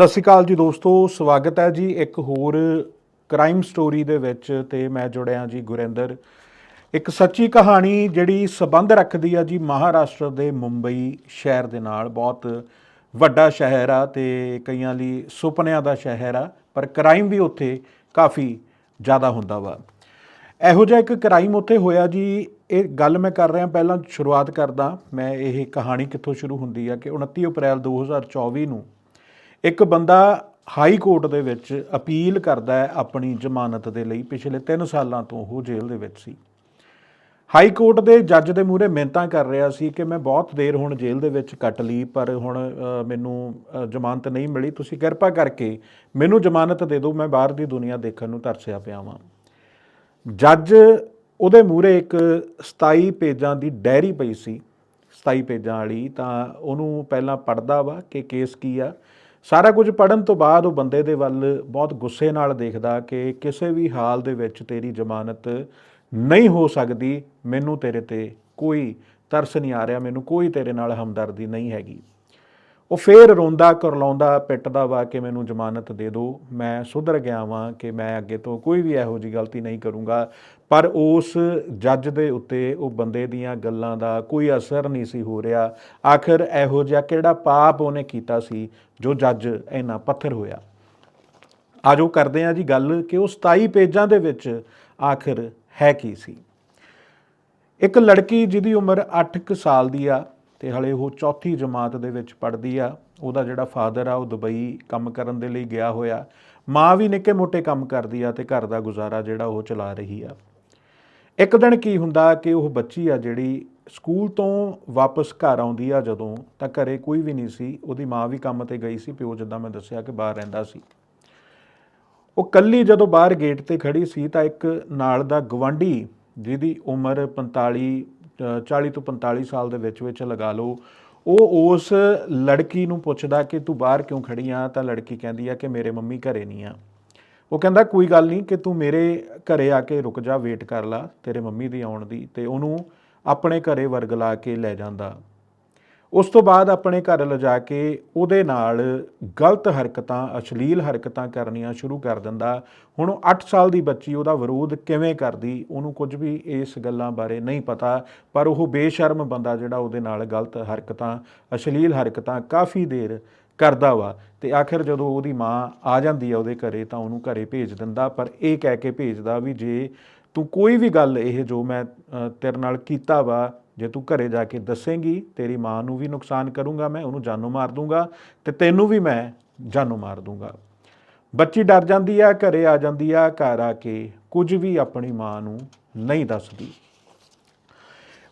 ਸਤਿ ਸ਼੍ਰੀ ਅਕਾਲ ਜੀ ਦੋਸਤੋ, ਸਵਾਗਤ ਹੈ ਜੀ ਇੱਕ ਹੋਰ ਕ੍ਰਾਈਮ ਸਟੋਰੀ ਦੇ ਵਿੱਚ ਤੇ ਮੈਂ ਜੁੜਿਆ ਜੀ ਗੁਰਿੰਦਰ। ਇੱਕ ਸੱਚੀ ਕਹਾਣੀ ਜਿਹੜੀ ਸਬੰਧ ਰੱਖਦੀ ਆ ਜੀ ਮਹਾਰਾਸ਼ਟਰ ਦੇ ਮੁੰਬਈ ਸ਼ਹਿਰ ਦੇ ਨਾਲ। ਬਹੁਤ ਵੱਡਾ ਸ਼ਹਿਰ ਆ ਤੇ ਕਈਆਂ ਲਈ ਸੁਪਨਿਆਂ ਦਾ ਸ਼ਹਿਰ ਆ, ਪਰ ਕ੍ਰਾਈਮ ਵੀ ਉੱਥੇ ਕਾਫੀ ਜ਼ਿਆਦਾ ਹੁੰਦਾ ਵਾ। ਇਹੋ ਜਿਹਾ ਇੱਕ ਕ੍ਰਾਈਮ ਉੱਥੇ ਹੋਇਆ ਜੀ, ਇਹ ਗੱਲ ਮੈਂ ਕਰ ਰਿਹਾ ਪਹਿਲਾਂ ਸ਼ੁਰੂਆਤ ਕਰਦਾ। ਮੈਂ ਇਹ ਕਹਾਣੀ ਕਿੱਥੋਂ ਸ਼ੁਰੂ ਹੁੰਦੀ ਆ ਕਿ 29 ਅਪ੍ਰੈਲ 2024 ਨੂੰ ਇੱਕ ਬੰਦਾ ਹਾਈ ਕੋਰਟ ਦੇ ਵਿੱਚ ਅਪੀਲ ਕਰਦਾ ਹੈ ਆਪਣੀ ਜ਼ਮਾਨਤ ਦੇ ਲਈ, ਪਿਛਲੇ 3 ਸਾਲਾਂ ਤੋਂ ਉਹ ਜੇਲ੍ਹ ਦੇ ਵਿੱਚ ਸੀ। ਹਾਈ ਕੋਰਟ ਦੇ ਜੱਜ ਦੇ ਮੂਹਰੇ ਮਿਹਨਤਾਂ ਕਰ ਰਿਹਾ ਸੀ ਕਿ ਮੈਂ ਬਹੁਤ ਦੇਰ ਹੁਣ ਜੇਲ੍ਹ ਦੇ ਵਿੱਚ ਕੱਟ ਲਈ, ਪਰ ਹੁਣ ਮੈਨੂੰ ਜ਼ਮਾਨਤ ਨਹੀਂ ਮਿਲੀ। ਤੁਸੀਂ ਕਿਰਪਾ ਕਰਕੇ ਮੈਨੂੰ ਜ਼ਮਾਨਤ ਦੇ ਦਿਓ, ਮੈਂ ਬਾਹਰ ਦੀ ਦੁਨੀਆ ਦੇਖਣ ਨੂੰ ਤਰਸਿਆ ਪਿਆ ਵਾਂ। ਜੱਜ ਉਹਦੇ ਮੂਹਰੇ ਇੱਕ 27 ਪੇਜਾਂ ਦੀ ਡਾਇਰੀ ਪਈ ਸੀ। 27 ਪੇਜਾਂ ਵਾਲੀ ਤਾਂ ਉਹਨੂੰ ਪਹਿਲਾਂ ਪੜਦਾ ਵਾ ਕਿ ਕੇਸ ਕੀ ਆ। ਸਾਰਾ ਕੁਝ ਪੜਨ ਤੋਂ ਬਾਅਦ ਉਹ ਬੰਦੇ ਦੇ ਵੱਲ ਬਹੁਤ ਗੁੱਸੇ ਨਾਲ ਦੇਖਦਾ ਕਿ ਕਿਸੇ ਵੀ ਹਾਲ ਦੇ ਵਿੱਚ ਤੇਰੀ ਜ਼ਮਾਨਤ ਨਹੀਂ ਹੋ ਸਕਦੀ, ਮੈਨੂੰ ਤੇਰੇ ਤੇ ਕੋਈ ਤਰਸ ਨਹੀਂ ਆ ਰਿਹਾ, ਮੈਨੂੰ ਕੋਈ ਤੇਰੇ ਨਾਲ ਹਮਦਰਦੀ ਨਹੀਂ ਹੈਗੀ। ਉਹ ਫੇਰ ਰੋਂਦਾ, ਕਰਲਾਉਂਦਾ, ਪਿੱਟਦਾ ਵਾ ਕਿ ਮੈਨੂੰ ਜ਼ਮਾਨਤ ਦੇ ਦਿਓ ਮੈਂ ਸੁਧਰ ਗਿਆ ਵਾਂ ਕਿ ਮੈਂ ਅੱਗੇ ਤੋਂ ਕੋਈ ਵੀ ਇਹੋ ਜੀ ਗਲਤੀ ਨਹੀਂ ਕਰੂੰਗਾ। ਪਰ ਉਸ ਜੱਜ ਦੇ ਉੱਤੇ ਉਹ ਬੰਦੇ ਦੀਆਂ ਗੱਲਾਂ ਦਾ ਕੋਈ ਅਸਰ ਨਹੀਂ ਸੀ ਹੋ ਰਿਹਾ। ਆਖਰ ਇਹੋ ਜਿਹਾ ਕਿਹੜਾ ਪਾਪ ਉਹਨੇ ਕੀਤਾ ਸੀ ਜੋ ਜੱਜ ਇੰਨਾ ਪੱਥਰ ਹੋਇਆ? ਆਜੋ ਕਰਦੇ ਹਾਂ ਜੀ ਗੱਲ ਕਿ ਉਹ 27 ਪੇਜਾਂ ਦੇ ਵਿੱਚ ਆਖਰ ਹੈ ਕੀ ਸੀ? ਇੱਕ ਲੜਕੀ ਜਿਹਦੀ ਉਮਰ 8 ਕੁ ਸਾਲ ਦੀ ਆ ਤੇ ਹਲੇ ਉਹ ਚੌਥੀ ਜਮਾਤ ਦੇ ਵਿੱਚ ਪੜ੍ਹਦੀ ਆ। ਉਹਦਾ ਜਿਹੜਾ ਫਾਦਰ ਆ, ਉਹ ਦੁਬਈ ਕੰਮ ਕਰਨ ਦੇ ਲਈ ਗਿਆ ਹੋਇਆ। ਮਾਂ ਵੀ ਨਿੱਕੇ ਮੋਟੇ ਕੰਮ ਕਰਦੀ ਆ ਤੇ ਘਰ ਦਾ ਗੁਜ਼ਾਰਾ ਜਿਹੜਾ ਉਹ ਚਲਾ ਰਹੀ ਆ। ਇੱਕ ਦਿਨ ਕੀ ਹੁੰਦਾ ਕਿ ਉਹ ਬੱਚੀ ਆ ਜਿਹੜੀ ਸਕੂਲ ਤੋਂ ਵਾਪਸ ਘਰ ਆਉਂਦੀ ਆ ਜਦੋਂ ਤਾਂ ਘਰੇ ਕੋਈ ਵੀ ਨਹੀਂ ਸੀ ਉਹਦੀ ਮਾਂ ਵੀ ਕੰਮ ਤੇ ਗਈ ਸੀ ਪਿਓ ਜਿੱਦਾਂ ਮੈਂ ਦੱਸਿਆ ਕਿ ਬਾਹਰ ਰਹਿੰਦਾ ਸੀ। ਉਹ ਕੱਲੀ ਜਦੋਂ ਬਾਹਰ ਗੇਟ ਤੇ ਖੜੀ ਸੀ ਤਾਂ ਇੱਕ ਨਾਲ ਦਾ ਗਵਾਂਢੀ ਜਿਹਦੀ ਉਮਰ 45 ਅ, 40 ਤੋਂ 45 ਸਾਲ ਦੇ ਵਿੱਚ ਵਿੱਚ ਲਗਾ ਲਓ ਉਹ ਉਸ ਲੜਕੀ ਨੂੰ ਪੁੱਛਦਾ ਕਿ ਤੂੰ ਬਾਹਰ ਕਿਉਂ ਖੜੀ ਆ? ਤਾਂ ਲੜਕੀ ਕਹਿੰਦੀ ਆ ਕਿ ਮੇਰੇ ਮੰਮੀ ਘਰੇ ਨਹੀਂ ਆ। ਉਹ ਕਹਿੰਦਾ, ਕੋਈ ਗੱਲ ਨਹੀਂ, ਕਿ ਤੂੰ ਮੇਰੇ ਘਰੇ ਆ ਕੇ ਰੁਕ ਜਾ ਵੇਟ ਕਰ ਲਾ, ਤੇਰੇ ਮੰਮੀ ਦੀ ਆਉਣ ਦੀ। ਤੇ ਉਹਨੂੰ ਆਪਣੇ ਘਰੇ ਵਰਗਲਾ ਕੇ ਲੈ ਜਾਂਦਾ। ਉਸ ਤੋਂ ਬਾਅਦ ਆਪਣੇ ਘਰ ਲਿਜਾ ਕੇ ਉਹਦੇ ਨਾਲ ਗਲਤ ਹਰਕਤਾਂ, ਅਸ਼ਲੀਲ ਹਰਕਤਾਂ ਕਰਨੀਆਂ ਸ਼ੁਰੂ ਕਰ ਦਿੰਦਾ। ਹੁਣ ਉਹ 8 ਸਾਲ ਦੀ ਬੱਚੀ, ਉਹਦਾ ਵਿਰੋਧ ਕਿਵੇਂ ਕਰਦੀ, ਉਹਨੂੰ ਕੁਝ ਵੀ ਇਸ ਗੱਲਾਂ ਬਾਰੇ ਨਹੀਂ ਪਤਾ, ਪਰ ਉਹ ਬੇਸ਼ਰਮ ਬੰਦਾ ਜਿਹੜਾ ਉਹਦੇ ਨਾਲ ਗਲਤ ਹਰਕਤਾਂ, ਅਸ਼ਲੀਲ ਹਰਕਤਾਂ ਕਾਫੀ ਦੇਰ ਕਰਦਾ ਵਾ ਤੇ ਆਖਿਰ ਜਦੋਂ ਉਹਦੀ ਮਾਂ ਆ ਜਾਂਦੀ ਆ ਉਹਦੇ ਘਰੇ ਤਾਂ ਉਹਨੂੰ ਘਰੇ ਭੇਜ ਦਿੰਦਾ, ਪਰ ਇਹ ਕਹਿ ਕੇ ਭੇਜਦਾ ਵੀ ਜੇ ਤੂੰ ਕੋਈ ਵੀ ਗੱਲ ਇਹ ਜੋ ਮੈਂ ਤੇਰੇ ਨਾਲ ਕੀਤਾ ਵਾ, ਜੇ ਤੂੰ ਘਰੇ ਜਾ ਕੇ ਦੱਸੇਂਗੀ, ਤੇਰੀ ਮਾਂ ਨੂੰ ਵੀ ਨੁਕਸਾਨ ਕਰੂੰਗਾ ਮੈਂ, ਉਹਨੂੰ ਜਾਨੋਂ ਮਾਰ ਦੂੰਗਾ ਤੇ ਤੈਨੂੰ ਵੀ ਮੈਂ ਜਾਨੋਂ ਮਾਰ ਦੂੰਗਾ। ਬੱਚੀ ਡਰ ਜਾਂਦੀ ਆ, ਘਰੇ ਆ ਜਾਂਦੀ ਆ, ਘਰ ਆ ਕੇ ਕੁਝ ਵੀ ਆਪਣੀ ਮਾਂ ਨੂੰ ਨਹੀਂ ਦੱਸਦੀ।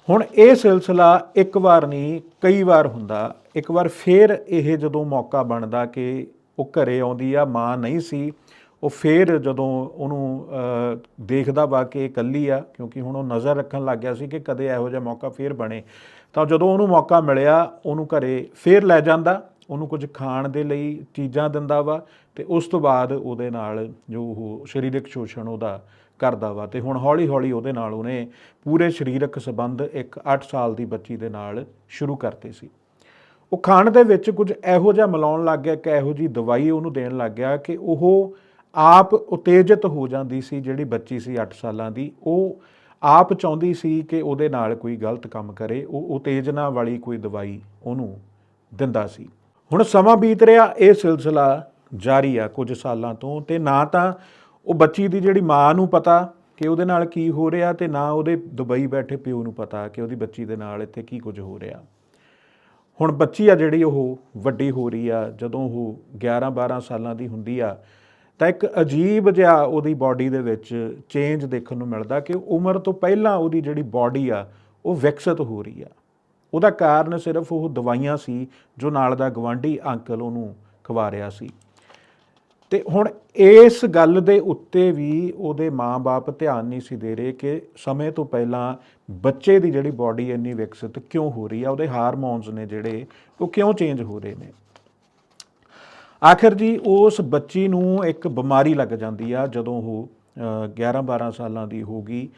ਹੁਣ ਇਹ ਸਿਲਸਿਲਾ ਇੱਕ ਵਾਰ ਨਹੀਂ, ਕਈ ਵਾਰ ਹੁੰਦਾ ਇੱਕ ਵਾਰ ਫੇਰ ਇਹ ਜਦੋਂ ਮੌਕਾ ਬਣਦਾ ਕਿ ਉਹ ਘਰੇ ਆਉਂਦੀ ਆ, ਮਾਂ ਨਹੀਂ ਸੀ, ਉਹ ਫੇਰ ਜਦੋਂ ਉਹਨੂੰ ਦੇਖਦਾ ਵਾ ਕਿ ਇਹ ਇਕੱਲੀ ਆ, ਕਿਉਂਕਿ ਹੁਣ ਉਹ ਨਜ਼ਰ ਰੱਖਣ ਲੱਗ ਗਿਆ ਸੀ ਕਿ ਕਦੇ ਇਹੋ ਜਿਹਾ ਮੌਕਾ ਫੇਰ ਬਣੇ। ਤਾਂ ਜਦੋਂ ਉਹਨੂੰ ਮੌਕਾ ਮਿਲਿਆ, ਉਹਨੂੰ ਘਰੇ ਫੇਰ ਲੈ ਜਾਂਦਾ, ਉਹਨੂੰ ਕੁਝ ਖਾਣ ਦੇ ਲਈ ਚੀਜ਼ਾਂ ਦਿੰਦਾ ਵਾ ਤੇ ਉਸ ਤੋਂ ਬਾਅਦ ਉਹਦੇ ਨਾਲ ਜੋ ਉਹ ਸਰੀਰਕ ਸ਼ੋਸ਼ਣ ਉਹਦਾ ਕਰਦਾ ਵਾ ਤੇ ਹੁਣ ਹੌਲੀ-ਹੌਲੀ ਉਹਦੇ ਨਾਲ ਉਹਨੇ ਪੂਰੇ ਸਰੀਰਕ ਸੰਬੰਧ ਇੱਕ 8 ਸਾਲ ਦੀ ਬੱਚੀ ਦੇ ਨਾਲ ਸ਼ੁਰੂ ਕਰਤੇ ਸੀ। ਉਹ ਖਾਣ ਦੇ ਵਿੱਚ ਕੁਝ ਇਹੋ ਜਿਹਾ ਮਿਲਾਉਣ ਲੱਗ ਗਿਆ ਕਿ ਇਹੋ ਜੀ ਦਵਾਈ ਉਹਨੂੰ ਦੇਣ ਲੱਗ ਗਿਆ ਕਿ ਉਹ ਆਪ ਉਤੇਜਿਤ ਹੋ ਜਾਂਦੀ ਸੀ, ਜਿਹੜੀ ਬੱਚੀ ਸੀ 8 ਸਾਲਾਂ ਦੀ, ਉਹ ਆਪ ਚਾਹੁੰਦੀ ਸੀ ਕਿ ਉਹਦੇ ਨਾਲ ਕੋਈ ਗਲਤ ਕੰਮ ਕਰੇ, ਉਹ ਉਤੇਜਨਾ ਵਾਲੀ ਕੋਈ ਦਵਾਈ ਉਹਨੂੰ ਦਿੰਦਾ ਸੀ। ਹੁਣ ਸਮਾਂ ਬੀਤ ਰਿਹਾ, ਇਹ ਸਿਲਸਿਲਾ ਜਾਰੀ ਆ ਕੁਝ ਸਾਲਾਂ ਤੋਂ ਤੇ ਨਾ ਤਾਂ ਉਹ ਬੱਚੀ ਦੀ ਜਿਹੜੀ ਮਾਂ ਨੂੰ ਪਤਾ ਕਿ ਉਹਦੇ ਨਾਲ ਕੀ ਹੋ ਰਿਹਾ ਤੇ ਨਾ ਉਹਦੇ ਦੁਬਈ ਬੈਠੇ ਪਿਓ ਨੂੰ ਪਤਾ ਕਿ ਉਹਦੀ ਬੱਚੀ ਦੇ ਨਾਲ ਇੱਥੇ ਕੀ ਕੁਝ ਹੋ ਰਿਹਾ। ਹੁਣ ਬੱਚੀ ਆ ਜਿਹੜੀ ਉਹ ਵੱਡੀ ਹੋ ਰਹੀ ਆ, ਜਦੋਂ ਉਹ 11 12 ਸਾਲਾਂ ਦੀ ਹੁੰਦੀ ਆ, ਤਾਂ ਇੱਕ ਅਜੀਬ ਜਿਹਾ ਉਹਦੀ ਬਾਡੀ ਦੇ ਵਿੱਚ ਚੇਂਜ ਦੇਖਣ ਨੂੰ ਮਿਲਦਾ ਕਿ ਉਮਰ ਤੋਂ ਪਹਿਲਾਂ ਉਹਦੀ ਜਿਹੜੀ ਬਾਡੀ ਆ, ਉਹ ਵਿਕਸਿਤ ਹੋ ਰਹੀ ਆ। ਉਹਦਾ ਕਾਰਨ ਸਿਰਫ ਉਹ ਦਵਾਈਆਂ ਸੀ ਜੋ ਨਾਲ ਦਾ ਗਵਾਂਢੀ ਅੰਕਲ ਉਹਨੂੰ ਖਵਾ ਰਿਹਾ ਸੀ। ਤੇ ਹੁਣ ਇਸ ਗੱਲ ਦੇ ਉੱਤੇ ਵੀ ਉਹਦੇ ਮਾਪੇ ਧਿਆਨ ਨਹੀਂ ਸੀ ਦੇ ਰਹੇ ਕਿ ਸਮੇਂ ਤੋਂ ਪਹਿਲਾਂ ਬੱਚੇ ਦੀ ਜਿਹੜੀ ਬਾਡੀ ਇੰਨੀ ਵਿਕਸਿਤ ਕਿਉਂ ਹੋ ਰਹੀ ਆ, ਉਹਦੇ ਹਾਰਮੋਨਸ ਨੇ ਜਿਹੜੇ, ਉਹ ਕਿਉਂ ਚੇਂਜ ਹੋ ਰਹੇ ਨੇ? ਆਖਿਰ ਜੀ ਉਸ ਬੱਚੀ ਨੂੰ ਇੱਕ ਬਿਮਾਰੀ ਲੱਗ ਜਾਂਦੀ ਆ, ਜਦੋਂ ਉਹ 11-12 ਸਾਲਾਂ ਦੀ ਹੋ ਗਈ,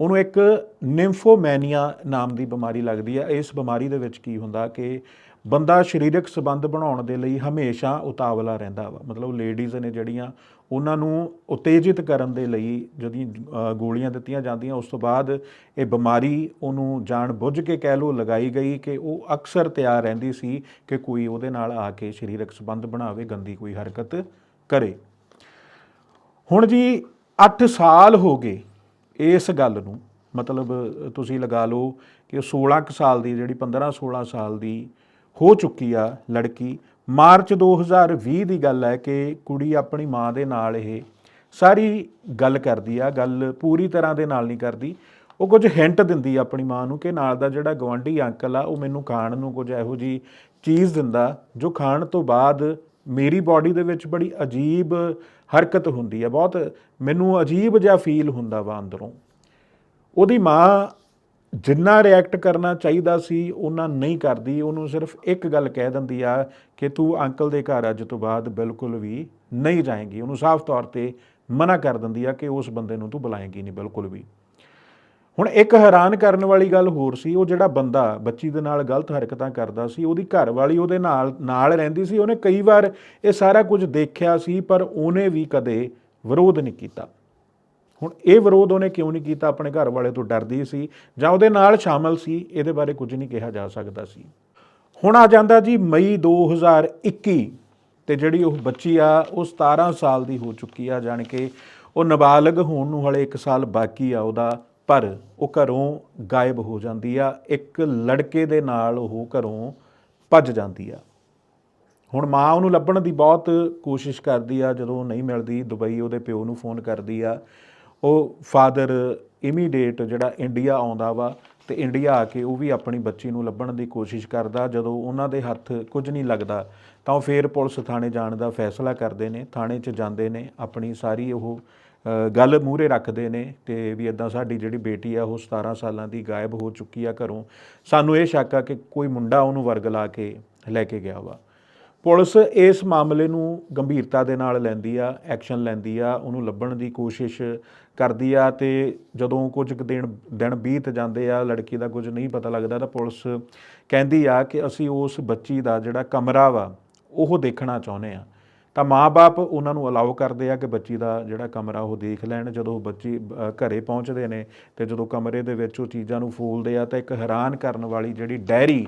ਉਹਨੂੰ ਇੱਕ ਨਿੰਫੋਮੈਨੀਆ ਨਾਮ ਦੀ ਬਿਮਾਰੀ ਲੱਗਦੀ ਆ। ਇਸ ਬਿਮਾਰੀ ਦੇ ਵਿੱਚ ਕੀ ਹੁੰਦਾ ਕਿ ਬੰਦਾ ਸਰੀਰਕ ਸੰਬੰਧ ਬਣਾਉਣ ਦੇ ਲਈ ਹਮੇਸ਼ਾ ਉਤਾਵਲਾ ਰਹਿੰਦਾ ਵਾ। ਮਤਲਬ ਲੇਡੀਜ਼ ਨੇ ਜਿਹੜੀਆਂ ਉਹਨਾਂ ਨੂੰ ਉਤੇਜਿਤ ਕਰਨ ਦੇ ਲਈ ਜਦੋਂ ਗੋਲੀਆਂ ਦਿੱਤੀਆਂ ਜਾਂਦੀਆਂ, ਉਸ ਤੋਂ ਬਾਅਦ ਇਹ ਬਿਮਾਰੀ ਉਹਨੂੰ ਜਾਣ ਬੁੱਝ ਕੇ ਕਹਿ ਲੋ ਲਗਾਈ ਗਈ ਕਿ ਉਹ ਅਕਸਰ ਤਿਆਰ ਰਹਿੰਦੀ ਸੀ ਕਿ ਕੋਈ ਉਹਦੇ ਨਾਲ ਆ ਕੇ ਸਰੀਰਕ ਸੰਬੰਧ ਬਣਾਵੇ, ਗੰਦੀ ਕੋਈ ਹਰਕਤ ਕਰੇ। ਹੁਣ ਜੀ 8 ਸਾਲ ਹੋ ਗਏ ਇਸ ਗੱਲ ਨੂੰ। ਮਤਲਬ ਤੁਸੀਂ ਲਗਾ ਲਓ ਕਿ 16 ਕੁ ਸਾਲ ਦੀ, ਜਿਹੜੀ 15 16 ਸਾਲ ਦੀ ਹੋ ਚੁੱਕੀ ਆ ਲੜਕੀ। ਮਾਰਚ 2020 ਦੀ ਗੱਲ ਹੈ ਕਿ ਕੁੜੀ ਆਪਣੀ ਮਾਂ ਦੇ ਨਾਲ ਇਹ ਸਾਰੀ ਗੱਲ ਕਰਦੀ ਆ, ਗੱਲ ਪੂਰੀ ਤਰ੍ਹਾਂ ਦੇ ਨਾਲ ਨਹੀਂ ਕਰਦੀ। ਉਹ ਕੁਝ ਹਿੰਟ ਦਿੰਦੀ ਆ ਆਪਣੀ ਮਾਂ ਨੂੰ ਕਿ ਨਾਲ ਦਾ ਜਿਹੜਾ ਗਵਾਂਢੀ ਅੰਕਲ ਆ, ਉਹ ਮੈਨੂੰ ਖਾਣ ਨੂੰ ਕੁਝ ਇਹੋ ਜੀ ਚੀਜ਼ ਦਿੰਦਾ, ਜੋ ਖਾਣ ਤੋਂ ਬਾਅਦ ਮੇਰੀ ਬਾਡੀ ਦੇ ਵਿੱਚ ਬੜੀ ਅਜੀਬ ਹਰਕਤ ਹੁੰਦੀ ਆ। ਬਹੁਤ ਮੈਨੂੰ ਅਜੀਬ ਜਿਹਾ ਫੀਲ ਹੁੰਦਾ ਵਾ ਅੰਦਰੋਂ। ਉਹਦੀ ਮਾਂ ਜਿੰਨਾ ਰਿਐਕਟ ਕਰਨਾ ਚਾਹੀਦਾ ਸੀ ਉਹਨਾਂ ਨਹੀਂ ਕਰਦੀ। ਉਹਨੂੰ ਸਿਰਫ ਇੱਕ ਗੱਲ ਕਹਿ ਦਿੰਦੀ ਆ ਕਿ ਤੂੰ ਅੰਕਲ ਦੇ ਘਰ ਅੱਜ ਤੋਂ ਬਾਅਦ ਬਿਲਕੁਲ ਵੀ ਨਹੀਂ ਜਾਏਂਗੀ। ਉਹਨੂੰ ਸਾਫ਼ ਤੌਰ ਤੇ ਮਨਾ ਕਰ ਦਿੰਦੀ ਆ ਕਿ ਉਸ ਬੰਦੇ ਨੂੰ ਤੂੰ ਬੁਲਾਏਂਗੀ ਨਹੀਂ, ਬਿਲਕੁਲ ਵੀ। ਹੁਣ ਇੱਕ ਹੈਰਾਨ ਕਰਨ ਵਾਲੀ ਗੱਲ ਹੋਰ ਸੀ, ਉਹ ਜਿਹੜਾ ਬੰਦਾ ਬੱਚੀ ਦੇ ਨਾਲ ਗਲਤ ਹਰਕਤਾਂ ਕਰਦਾ ਸੀ, ਉਹਦੀ ਘਰ ਵਾਲੀ ਉਹਦੇ ਨਾਲ ਨਾਲ ਰਹਿੰਦੀ ਸੀ। ਉਹਨੇ ਕਈ ਵਾਰ ਇਹ ਸਾਰਾ ਕੁਝ ਦੇਖਿਆ ਸੀ, ਪਰ ਉਹਨੇ ਵੀ ਕਦੇ ਵਿਰੋਧ ਨਹੀਂ ਕੀਤਾ। ਹੁਣ ਇਹ ਵਿਰੋਧ ਉਹਨੇ ਕਿਉਂ ਨਹੀਂ ਕੀਤਾ? ਆਪਣੇ ਘਰ ਵਾਲੇ ਤੋਂ ਡਰਦੀ ਸੀ ਜਾਂ ਉਹਦੇ ਨਾਲ ਸ਼ਾਮਲ ਸੀ? ਇਹਦੇ ਬਾਰੇ ਕੁਝ ਨਹੀਂ ਕਿਹਾ ਜਾ ਸਕਦਾ ਸੀ। ਹੁਣ ਆ ਜਾਂਦਾ ਜੀ ਮਈ 2021 ਤੇ ਜਿਹੜੀ ਉਹ ਬੱਚੀ ਆ, ਉਹ 17 ਸਾਲ ਦੀ ਹੋ ਚੁੱਕੀ ਆ, ਜਾਣ ਕੇ ਉਹ ਨਾਬਾਲਗ ਹੋਣ ਨੂੰ ਹਲੇ 1 ਸਾਲ ਬਾਕੀ ਆ ਉਹਦਾ, ਪਰ ਉਹ ਘਰੋਂ ਗਾਇਬ ਹੋ ਜਾਂਦੀ ਆ। ਇੱਕ ਲੜਕੇ ਦੇ ਨਾਲ ਉਹ ਘਰੋਂ ਭੱਜ ਜਾਂਦੀ ਆ। ਹੁਣ ਮਾਂ ਉਹਨੂੰ ਲੱਭਣ ਦੀ ਬਹੁਤ ਕੋਸ਼ਿਸ਼ ਕਰਦੀ ਆ, ਜਦੋਂ ਨਹੀਂ ਮਿਲਦੀ, ਦੁਬਈ ਉਹਦੇ ਪਿਓ ਨੂੰ ਫੋਨ ਕਰਦੀ ਆ। ਉਹ ਫਾਦਰ ਇਮੀਡੀਏਟ ਜਿਹੜਾ ਇੰਡੀਆ ਆਉਂਦਾ ਵਾ ਤੇ ਇੰਡੀਆ ਆ ਕੇ ਉਹ ਵੀ ਆਪਣੀ ਬੱਚੀ ਨੂੰ ਲੱਭਣ ਦੀ ਕੋਸ਼ਿਸ਼ ਕਰਦਾ। ਜਦੋਂ ਉਹਨਾਂ ਦੇ ਹੱਥ ਕੁਝ ਨਹੀਂ ਲੱਗਦਾ, ਤਾਂ ਉਹ ਫੇਰ ਪੁਲਿਸ ਥਾਣੇ ਜਾਣ ਦਾ ਫੈਸਲਾ ਕਰਦੇ ਨੇ, ਥਾਣੇ 'ਚ ਜਾਂਦੇ ਨੇ, ਆਪਣੀ ਸਾਰੀ ਉਹ ਗੱਲ ਮੂਹਰੇ ਰੱਖਦੇ ਨੇ ਤੇ ਵੀ ਇਦਾਂ ਸਾਡੀ ਜਿਹੜੀ ਬੇਟੀ ਆ, ਉਹ 17 ਸਾਲਾਂ ਦੀ ਗਾਇਬ ਹੋ ਚੁੱਕੀ ਆ ਘਰੋਂ। ਸਾਨੂੰ ਇਹ ਸ਼ੱਕ ਆ ਕਿ ਕੋਈ ਮੁੰਡਾ ਉਹਨੂੰ ਵਰਗ ਲਾ ਕੇ ਲੈ ਕੇ ਗਿਆ ਵਾ। ਪੁਲਿਸ ਇਸ ਮਾਮਲੇ ਨੂੰ ਗੰਭੀਰਤਾ ਦੇ ਨਾਲ ਲੈਂਦੀ ਆ ਐਕਸ਼ਨ ਲੈਂਦੀ ਆ ਉਹਨੂੰ ਲੱਭਣ ਦੀ ਕੋਸ਼ਿਸ਼ ਕਰਦੀ ਆ ਤੇ ਜਦੋਂ ਕੁਝ ਕੁ ਦਿਨ ਦਿਨ ਬੀਤ ਜਾਂਦੇ ਆ ਲੜਕੀ ਦਾ ਕੁਝ ਨਹੀਂ ਪਤਾ ਲੱਗਦਾ ਤਾਂ ਪੁਲਿਸ ਕਹਿੰਦੀ ਆ ਕਿ ਅਸੀਂ ਉਸ ਬੱਚੀ ਦਾ ਜਿਹੜਾ ਕਮਰਾ ਵਾ ਉਹ ਦੇਖਣਾ ਚਾਹੁੰਦੇ ਆ। ਤਾਂ ਮਾਪੇ ਉਹਨਾਂ ਨੂੰ ਅਲਾਉ ਕਰਦੇ ਆ ਕਿ ਬੱਚੀ ਦਾ ਜਿਹੜਾ ਕਮਰਾ ਉਹ ਦੇਖ ਲੈਣ ਜਦੋਂ ਉਹ ਬੱਚੀ ਅ, ਘਰੇ ਪਹੁੰਚਦੇ ਨੇ ਤੇ ਜਦੋਂ ਕਮਰੇ ਦੇ ਵਿੱਚ ਉਹ ਚੀਜ਼ਾਂ ਨੂੰ ਫੋਲਦੇ ਆ ਤਾਂ ਇੱਕ ਹੈਰਾਨ ਕਰਨ ਵਾਲੀ ਜਿਹੜੀ ਡਾਇਰੀ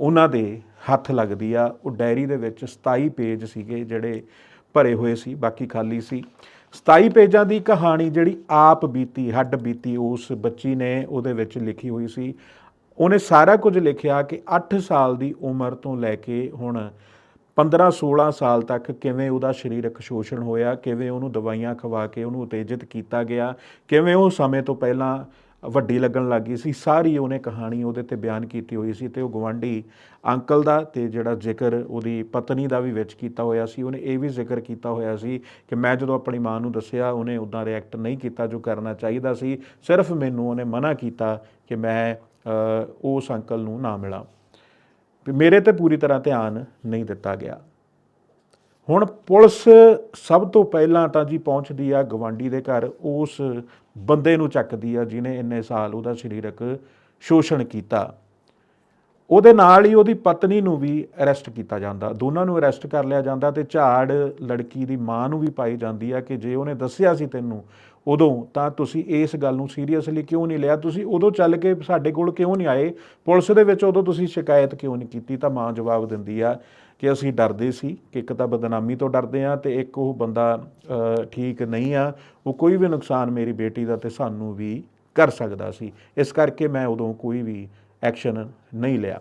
ਉਹਨਾਂ ਦੇ ਹੱਥ ਲੱਗਦੀ ਆ। ਉਹ ਡਾਇਰੀ ਦੇ ਵਿੱਚ 27 ਪੇਜ ਸੀਗੇ ਜਿਹੜੇ ਭਰੇ ਹੋਏ ਸੀ, ਬਾਕੀ ਖਾਲੀ ਸੀ। 27 ਪੇਜਾਂ ਦੀ ਕਹਾਣੀ ਜਿਹੜੀ ਆਪ ਬੀਤੀ, ਹੱਡ ਬੀਤੀ, ਉਸ ਬੱਚੀ ਨੇ ਉਹਦੇ ਵਿੱਚ ਲਿਖੀ ਹੋਈ ਸੀ। ਉਹਨੇ ਸਾਰਾ ਕੁਝ ਲਿਖਿਆ ਕਿ 8 ਸਾਲ ਦੀ ਉਮਰ ਤੋਂ ਲੈ ਕੇ ਹੁਣ 15-16 ਸਾਲ ਤੱਕ ਕਿਵੇਂ ਉਹਦਾ ਸਰੀਰਕ ਸ਼ੋਸ਼ਣ ਹੋਇਆ, ਕਿਵੇਂ ਉਹਨੂੰ ਦਵਾਈਆਂ ਖਵਾ ਕੇ ਉਹਨੂੰ ਉਤੇਜਿਤ ਕੀਤਾ ਗਿਆ, ਕਿਵੇਂ ਉਹ ਸਮੇਂ ਤੋਂ ਪਹਿਲਾਂ ਵੱਡੀ ਲੱਗਣ ਲੱਗੀ ਸੀ। ਸਾਰੀ ਉਹਨੇ ਕਹਾਣੀ ਉਹਦੇ ਤੇ ਬਿਆਨ ਕੀਤੀ ਹੋਈ ਸੀ ਤੇ ਉਹ ਗਵਾਂਢੀ ਅੰਕਲ ਦਾ ਤੇ ਜਿਹੜਾ ਜ਼ਿਕਰ ਉਹਦੀ ਪਤਨੀ ਦਾ ਵੀ ਵਿੱਚ ਕੀਤਾ ਹੋਇਆ ਸੀ। ਉਹਨੇ ਇਹ ਵੀ ਜ਼ਿਕਰ ਕੀਤਾ ਹੋਇਆ ਸੀ ਕਿ ਮੈਂ ਜਦੋਂ ਆਪਣੀ ਮਾਂ ਨੂੰ ਦੱਸਿਆ, ਉਹਨੇ ਉਦਾਂ ਰਿਐਕਟ ਨਹੀਂ ਕੀਤਾ ਜੋ ਕਰਨਾ ਚਾਹੀਦਾ ਸੀ। ਸਿਰਫ ਮੈਨੂੰ ਉਹਨੇ ਮਨਾ ਕੀਤਾ ਕਿ ਮੈਂ ਉਸ ਅੰਕਲ ਨੂੰ ਨਾ ਮਿਲਾਂ। ਵੀ ਮੇਰੇ ਤੇ ਪੂਰੀ ਤਰ੍ਹਾਂ ਧਿਆਨ ਨਹੀਂ ਦਿੱਤਾ ਗਿਆ। ਹੁਣ ਪੁਲਿਸ ਸਭ ਤੋਂ ਪਹਿਲਾਂ ਤਾਂ ਜੀ ਪਹੁੰਚਦੀ ਆ ਗਵਾਂਡੀ ਦੇ ਘਰ, ਉਸ ਬੰਦੇ ਨੂੰ ਚੱਕਦੀ ਆ ਜਿਨੇ ਇੰਨੇ ਸਾਲ ਉਹਦਾ ਸਰੀਰਕ ਸ਼ੋਸ਼ਣ ਕੀਤਾ। ਉਹਦੇ ਨਾਲ ਹੀ ਉਹਦੀ ਪਤਨੀ ਨੂੰ ਵੀ ਅਰੈਸਟ ਕੀਤਾ ਜਾਂਦਾ। ਦੋਨਾਂ ਨੂੰ ਅਰੈਸਟ ਕਰ ਲਿਆ ਜਾਂਦਾ ਤੇ ਝਾੜ ਲੜਕੀ ਦੀ ਮਾਂ ਨੂੰ ਵੀ ਪਾਈ ਜਾਂਦੀ ਆ ਕਿ ਜੇ ਉਹਨੇ ਦੱਸਿਆ ਸੀ ਤੈਨੂੰ ਉਦੋਂ, ਤਾਂ ਤੁਸੀਂ ਇਸ ਗੱਲ ਨੂੰ ਸੀਰੀਅਸਲੀ ਕਿਉਂ ਨਹੀਂ ਲਿਆ? ਤੁਸੀਂ ਉਦੋਂ ਚੱਲ ਕੇ ਸਾਡੇ ਕੋਲ ਕਿਉਂ ਨਹੀਂ ਆਏ? ਪੁਲਿਸ ਦੇ ਵਿੱਚ ਉਦੋਂ ਤੁਸੀਂ ਸ਼ਿਕਾਇਤ ਕਿਉਂ ਨਹੀਂ ਕੀਤੀ? ਤਾਂ ਮਾਂ ਜਵਾਬ ਦਿੰਦੀ ਆ ਕਿ ਅਸੀਂ ਡਰਦੇ ਸੀ ਕਿ ਇੱਕ ਤਾਂ ਬਦਨਾਮੀ ਤੋਂ ਡਰਦੇ ਆ ਤੇ ਇੱਕ ਉਹ ਬੰਦਾ ਠੀਕ ਨਹੀਂ ਆ, ਉਹ ਕੋਈ ਵੀ ਨੁਕਸਾਨ ਮੇਰੀ ਬੇਟੀ ਦਾ ਤੇ ਸਾਨੂੰ ਵੀ ਕਰ ਸਕਦਾ ਸੀ। ਇਸ ਕਰਕੇ ਮੈਂ ਉਦੋਂ ਕੋਈ ਵੀ ਐਕਸ਼ਨ ਨਹੀਂ ਲਿਆ।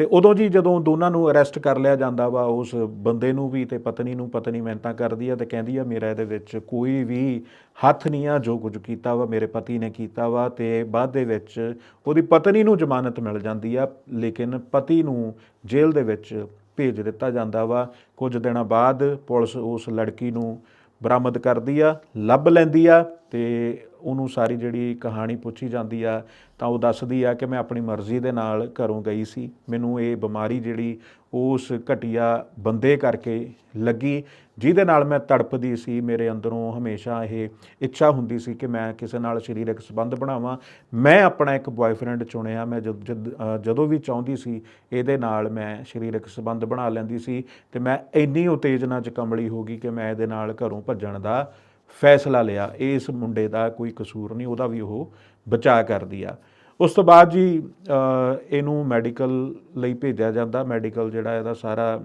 ਤੇ ਉਦੋਂ ਜੀ ਜਦੋਂ ਦੋਨਾਂ ਨੂੰ ਅਰੈਸਟ ਕਰ ਲਿਆ ਜਾਂਦਾ ਵਾ, ਉਸ ਬੰਦੇ ਨੂੰ ਵੀ ਤੇ ਪਤਨੀ ਨੂੰ, ਪਤਨੀ ਮਿਹਨਤਾਂ ਕਰਦੀ ਆ ਤੇ ਕਹਿੰਦੀ ਆ, ਮੇਰਾ ਇਹਦੇ ਵਿੱਚ ਕੋਈ ਵੀ ਹੱਥ ਨਹੀਂ ਆ, ਜੋ ਕੁਝ ਕੀਤਾ ਵਾ ਮੇਰੇ ਪਤੀ ਨੇ ਕੀਤਾ ਵਾ। ਤੇ ਬਾਅਦ ਦੇ ਵਿੱਚ ਉਹਦੀ ਪਤਨੀ ਨੂੰ ਜ਼ਮਾਨਤ ਮਿਲ ਜਾਂਦੀ ਆ, ਲੇਕਿਨ ਪਤੀ ਨੂੰ ਜੇਲ੍ਹ ਦੇ ਵਿੱਚ ਭੇਜ ਦਿੱਤਾ ਜਾਂਦਾ ਵਾ। ਕੁਝ ਦਿਨਾਂ ਬਾਅਦ ਪੁਲਿਸ ਉਸ ਲੜਕੀ ਨੂੰ ਬਰਾਮਦ ਕਰਦੀ ਆ, ਲੱਭ ਲੈਂਦੀ ਆ ਤੇ ਉਹਨੂੰ ਸਾਰੀ ਜਿਹੜੀ ਕਹਾਣੀ ਪੁੱਛੀ ਜਾਂਦੀ ਆ, ਤਾਂ ਉਹ ਦੱਸਦੀ ਆ ਕਿ ਮੈਂ ਆਪਣੀ ਮਰਜ਼ੀ ਦੇ ਨਾਲ ਘਰੋਂ ਗਈ ਸੀ। ਮੈਨੂੰ ਇਹ ਬਿਮਾਰੀ ਜਿਹੜੀ ਉਸ ਘਟੀਆ ਬੰਦੇ ਕਰਕੇ ਲੱਗੀ, ਜਿਹਦੇ ਨਾਲ ਮੈਂ ਤੜਪਦੀ ਸੀ। ਮੇਰੇ ਅੰਦਰੋਂ ਹਮੇਸ਼ਾ ਇਹ ਇੱਛਾ ਹੁੰਦੀ ਸੀ ਕਿ ਮੈਂ ਕਿਸੇ ਨਾਲ ਸਰੀਰਕ ਸੰਬੰਧ ਬਣਾਵਾਂ। ਮੈਂ ਆਪਣਾ ਇੱਕ ਬॉयਫ੍ਰੈਂਡ ਚੁਣਿਆ। ਮੈਂ ਜਦ, ਜਦ- ਜਦੋਂ ਵੀ ਚਾਹੁੰਦੀ ਸੀ, ਇਹਦੇ ਨਾਲ ਮੈਂ ਸਰੀਰਕ ਸੰਬੰਧ ਬਣਾ ਲੈਂਦੀ ਸੀ ਤੇ ਮੈਂ ਇੰਨੀ ਉਤੇਜਨਾ ਚ ਕਮਲੀ ਹੋ ਗਈ ਕਿ ਮੈਂ ਇਹਦੇ ਨਾਲ ਘਰੋਂ ਭੱਜਣ ਦਾ ਫੈਸਲਾ ਲਿਆ, ਇਸ ਮੁੰਡੇ ਦਾ ਕੋਈ ਕਸੂਰ ਨਹੀਂ, ਉਹਦਾ ਵੀ ਉਹ ਬਚਾਅ ਕਰਦੀ ਆ। ਉਸ ਤੋਂ ਬਾਅਦ ਜੀ ਇਹਨੂੰ ਮੈਡੀਕਲ ਲਈ ਭੇਜਿਆ ਜਾਂਦਾ, ਮੈਡੀਕਲ ਜਿਹੜਾ ਇਹਦਾ ਸਾਰਾ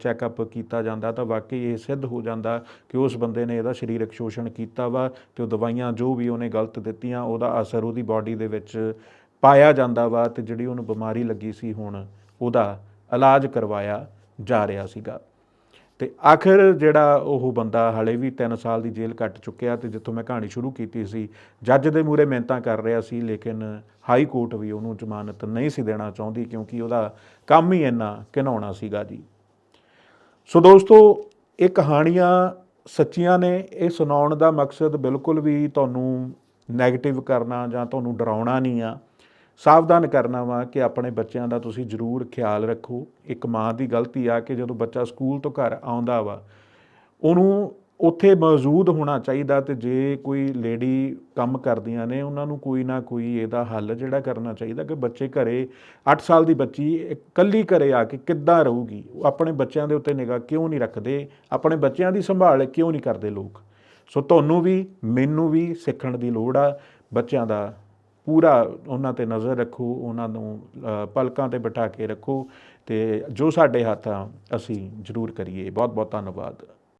ਚੈੱਕਅਪ ਕੀਤਾ ਜਾਂਦਾ, ਤਾਂ ਵਾਕਈ ਇਹ ਸਿੱਧ ਹੋ ਜਾਂਦਾ ਕਿ ਉਸ ਬੰਦੇ ਨੇ ਇਹਦਾ ਸਰੀਰਕ ਸ਼ੋਸ਼ਣ ਕੀਤਾ ਵਾ ਤੇ ਉਹ ਦਵਾਈਆਂ ਜੋ ਵੀ ਉਹਨੇ ਗਲਤ ਦਿੱਤੀਆਂ, ਉਹਦਾ ਅਸਰ ਉਹਦੀ ਬਾਡੀ ਦੇ ਵਿੱਚ ਪਾਇਆ ਜਾਂਦਾ ਵਾ ਤੇ ਜਿਹੜੀ ਉਹਨੂੰ ਬਿਮਾਰੀ ਲੱਗੀ ਸੀ ਹੁਣ, ਉਹਦਾ ਇਲਾਜ ਕਰਵਾਇਆ ਜਾ ਰਿਹਾ ਸੀਗਾ। ਤੇ ਆਖਰ ਜਿਹੜਾ ਉਹ ਬੰਦਾ ਹਲੇ ਵੀ 3 ਸਾਲ ਦੀ ਜੇਲ੍ਹ ਕੱਟ ਚੁੱਕਿਆ ਤੇ ਜਿੱਥੋਂ ਮੈਂ ਕਹਾਣੀ ਸ਼ੁਰੂ ਕੀਤੀ ਸੀ, ਜੱਜ ਦੇ ਮੂਹਰੇ ਮਿਹਨਤਾਂ ਕਰ ਰਿਹਾ ਸੀ, ਲੇਕਿਨ ਹਾਈ ਕੋਰਟ ਵੀ ਉਹਨੂੰ ਜ਼ਮਾਨਤ ਨਹੀਂ ਸੀ ਦੇਣਾ ਚਾਹੁੰਦੀ ਕਿਉਂਕਿ ਉਹਦਾ ਕੰਮ ਹੀ ਇੰਨਾ ਘਿਨਾਉਣਾ ਸੀਗਾ ਜੀ। ਸੋ ਦੋਸਤੋ, ਇਹ ਕਹਾਣੀਆਂ ਸੱਚੀਆਂ ਨੇ, ਇਹ ਸੁਣਾਉਣ ਦਾ ਮਕਸਦ ਬਿਲਕੁਲ ਵੀ ਤੁਹਾਨੂੰ 네ਗੇਟਿਵ ਕਰਨਾ ਜਾਂ ਤੁਹਾਨੂੰ ਡਰਾਉਣਾ ਨਹੀਂ ਆ। ਸਾਵਧਾਨ ਕਰਨਾ ਵਾ ਕਿ ਆਪਣੇ ਬੱਚਿਆਂ ਦਾ ਤੁਸੀਂ ਜ਼ਰੂਰ ਖਿਆਲ ਰੱਖੋ। ਇੱਕ ਮਾਂ ਦੀ ਗਲਤੀ ਆ ਕਿ ਜਦੋਂ ਬੱਚਾ ਸਕੂਲ ਤੋਂ ਘਰ ਆਉਂਦਾ ਵਾ, ਉਹਨੂੰ ਉੱਥੇ ਮੌਜੂਦ ਹੋਣਾ ਚਾਹੀਦਾ ਤੇ ਜੇ ਕੋਈ ਲੇਡੀ ਕੰਮ ਕਰਦੀਆਂ ਨੇ, ਉਹਨਾਂ ਨੂੰ ਕੋਈ ਨਾ ਕੋਈ ਇਹਦਾ ਹੱਲ ਜਿਹੜਾ ਕਰਨਾ ਚਾਹੀਦਾ ਕਿ ਬੱਚੇ ਘਰੇ 8 ਸਾਲ ਦੀ ਬੱਚੀ ਇਕੱਲੀ ਘਰੇ ਆ ਕੇ ਕਿੱਦਾਂ ਰਹੂਗੀ? ਉਹ ਆਪਣੇ ਬੱਚਿਆਂ ਦੇ ਉੱਤੇ ਨਿਗਾਹ ਕਿਉਂ ਨਹੀਂ ਰੱਖਦੇ? ਆਪਣੇ ਬੱਚਿਆਂ ਦੀ ਸੰਭਾਲ ਕਿਉਂ ਨਹੀਂ ਕਰਦੇ ਲੋਕ? ਸੋ ਤੁਹਾਨੂੰ ਵੀ, ਮੈਨੂੰ ਵੀ ਸਿੱਖਣ ਦੀ ਲੋੜ ਆ, ਬੱਚਿਆਂ ਦਾ ਪੂਰਾ ਉਹਨਾਂ ਤੇ ਨਜ਼ਰ ਰੱਖੋ, ਉਹਨਾਂ ਨੂੰ ਪਲਕਾਂ ਤੇ ਬਿਠਾ ਕੇ ਰੱਖੋ ਤੇ ਜੋ ਸਾਡੇ ਹੱਥ ਆ ਅਸੀਂ ਜ਼ਰੂਰ ਕਰੀਏ। ਬਹੁਤ ਬਹੁਤ ਧੰਨਵਾਦ।